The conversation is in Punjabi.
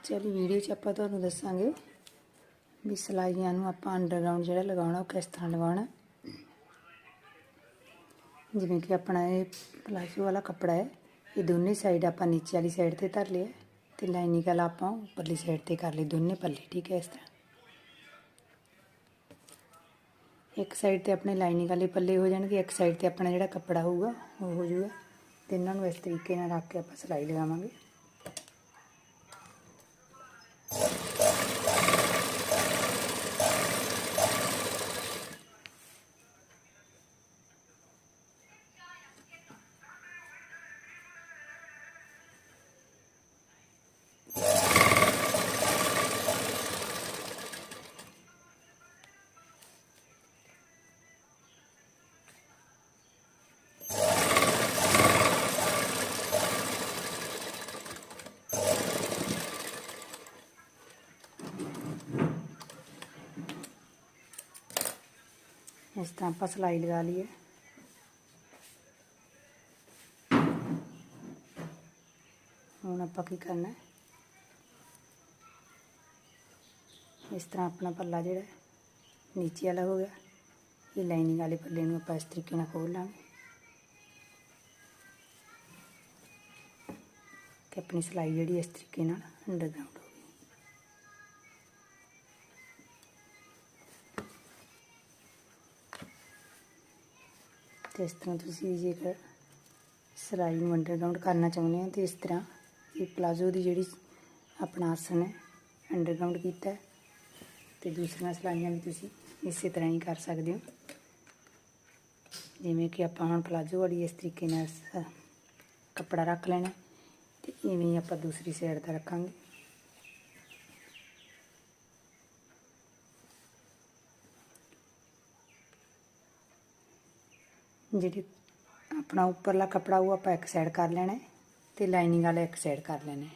ਅੱਜ ਵਾਲੀ ਵੀਡੀਓ 'ਚ ਆਪਾਂ ਤੁਹਾਨੂੰ ਦੱਸਾਂਗੇ ਵੀ ਸਲਾਈਆਂ ਨੂੰ ਆਪਾਂ ਅੰਡਰਗਰਾਉਂਡ ਜਿਹੜਾ ਲਗਾਉਣਾ ਉਹ ਕਿਸ ਤਰ੍ਹਾਂ ਲਗਾਉਣਾ। ਜਿਵੇਂ ਕਿ ਆਪਣਾ ਇਹ ਪਲਾਜੋ ਵਾਲਾ ਕੱਪੜਾ ਹੈ, ਇਹ ਦੋਨੇ ਸਾਈਡ ਆਪਾਂ ਨੀਚੇ ਵਾਲੀ ਸਾਈਡ ਤੇ ਧਰ ਲਿਆ ਤੇ ਲਾਈਨਿੰਗ ਵਾਲਾ ਆਪਾਂ ਉੱਪਰਲੀ ਸਾਈਡ ਤੇ ਕਰ ਲਈ, ਦੋਨੇ ਪੱਲੇ, ਠੀਕ ਹੈ ਇਸ ਤਰ੍ਹਾਂ। ਇੱਕ ਸਾਈਡ ਤੇ ਆਪਣੇ ਲਾਈਨਿੰਗ ਵਾਲੇ ਪੱਲੇ ਹੋ ਜਾਣਗੇ, ਇੱਕ ਸਾਈਡ ਤੇ ਆਪਣਾ ਜਿਹੜਾ ਕੱਪੜਾ ਹੋਊਗਾ ਉਹ ਹੋ ਜਾਊਗਾ ਤੇ ਇਹਨਾਂ ਨੂੰ ਇਸ ਤਰੀਕੇ ਨਾਲ ਰੱਖ ਕੇ ਆਪਾਂ ਸਿਲਾਈ ਲਗਾਵਾਂਗੇ। ਇਸ ਤਰ੍ਹਾਂ ਆਪਾਂ ਸਿਲਾਈ ਲਗਾ ਲਈਏ। ਹੁਣ ਆਪਾਂ ਕੀ ਕਰਨਾ ਇਸ ਤਰ੍ਹਾਂ ਆਪਣਾ ਪੱਲਾ ਜਿਹੜਾ ਨੀਚੇ ਵਾਲਾ ਹੋ ਗਿਆ। ਇਹ ਲਾਈਨਿੰਗ ਵਾਲੇ ਪੱਲੇ ਨੂੰ ਆਪਾਂ ਇਸ ਤਰੀਕੇ ਨਾਲ ਖੋਲ ਲਾਂਗੇ। ਤੇ ਆਪਣੀ ਸਿਲਾਈ ਜਿਹੜੀ ਇਸ ਤਰੀਕੇ ਨਾਲ ਅੰਡਰਗਰਾਉਂਡ ਤੇ ਇਸ ਤਰ੍ਹਾਂ ਤੁਸੀਂ ਜੇਕਰ ਸਿਲਾਈ ਨੂੰ ਅੰਡਰਗਰਾਉਂਡ ਕਰਨਾ ਚਾਹੁੰਦੇ ਹੋ ਤੇ ਇਸ ਤਰ੍ਹਾਂ ਇਹ ਪਲਾਜ਼ੋ ਦੀ ਜਿਹੜੀ ਆਪਣਾ ਆਸਣ ਹੈ ਅੰਡਰਗਰਾਉਂਡ ਕੀਤਾ ਹੈ ਤੇ ਦੂਸਰੀਆਂ ਸਿਲਾਈਆਂ ਵੀ ਤੁਸੀਂ ਇਸੇ ਤਰ੍ਹਾਂ ਹੀ ਕਰ ਸਕਦੇ ਹੋ। ਜਿਵੇਂ ਕਿ ਆਪਾਂ ਹੁਣ ਪਲਾਜ਼ੋ ਵਾਲੀ ਇਸ ਤਰੀਕੇ ਨਾਲ ਕੱਪੜਾ ਰੱਖ ਲੈਣਾ ਤੇ ਇਵੇਂ ਹੀ ਆਪਾਂ ਦੂਸਰੀ ਸਾਈਡ ਦਾ ਰੱਖਾਂਗੇ। ਜਿਹੜੀ ਆਪਣਾ ਉੱਪਰਲਾ ਕੱਪੜਾ ਉਹ ਆਪਾਂ ਇੱਕ ਸਾਈਡ ਕਰ ਲੈਣਾ ਹੈ ਤੇ ਲਾਈਨਿੰਗ ਵਾਲਾ ਇੱਕ ਸਾਈਡ ਕਰ ਲੈਣਾ